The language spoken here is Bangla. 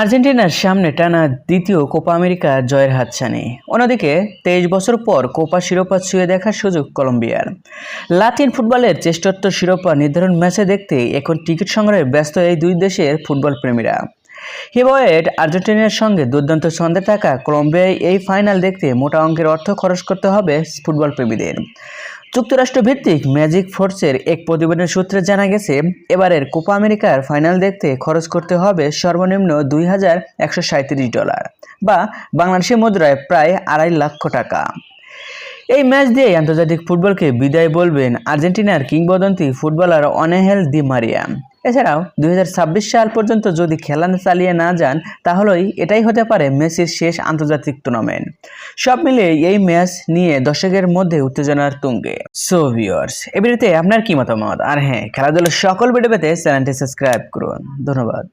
আর্জেন্টিনার সামনে টানা দ্বিতীয় কোপা আমেরিকা জয়ের হাতছানি। অন্যদিকে, তেইশ বছর পর কোপা শিরোপা ছুঁয়ে দেখার সুযোগ কলম্বিয়ার। লাতিন ফুটবলের চেষ্টোত্তর শিরোপা নির্ধারণ ম্যাচে দেখতে এখন টিকিট সংগ্রহে ব্যস্ত এই দুই দেশের ফুটবল প্রেমীরা হিবয়েড আর্জেন্টিনার সঙ্গে দুর্দান্ত ছন্দে থাকা কলম্বিয়ায় এই ফাইনাল দেখতে মোটা অঙ্কের অর্থ খরচ করতে হবে ফুটবল প্রেমীদের যুক্তরাষ্ট্র ভিত্তিক ম্যাজিক ফোর্সের এক প্রতিবেদন সূত্রে জানা গেছে, এবারের কোপা আমেরিকার ফাইনাল দেখতে খরচ করতে হবে সর্বনিম্ন দুই হাজার একশো ডলার বা বাংলাদেশি মুদ্রায় প্রায় আড়াই লক্ষ টাকা। এই ম্যাচ দিয়ে আন্তর্জাতিক ফুটবলকে বিদায় বলবেন আর্জেন্টিনার কিংবদন্তি ফুটবলার অনেহেল দি মারিয়া এছাড়াও, দুই সাল পর্যন্ত যদি খেলা চালিয়ে না যান, তাহলেই এটাই হতে পারে মেসির শেষ আন্তর্জাতিক টুর্নামেন্ট সব মিলিয়ে এই ম্যাচ নিয়ে দর্শকের মধ্যে উত্তেজনার তুঙ্গে। সো ভিউয়ার্স এ আপনার কি মতামত? আর হ্যাঁ খেলাধুলার সকল ভিডিও পেতে চ্যানেলটি সাবস্ক্রাইব করুন। ধন্যবাদ।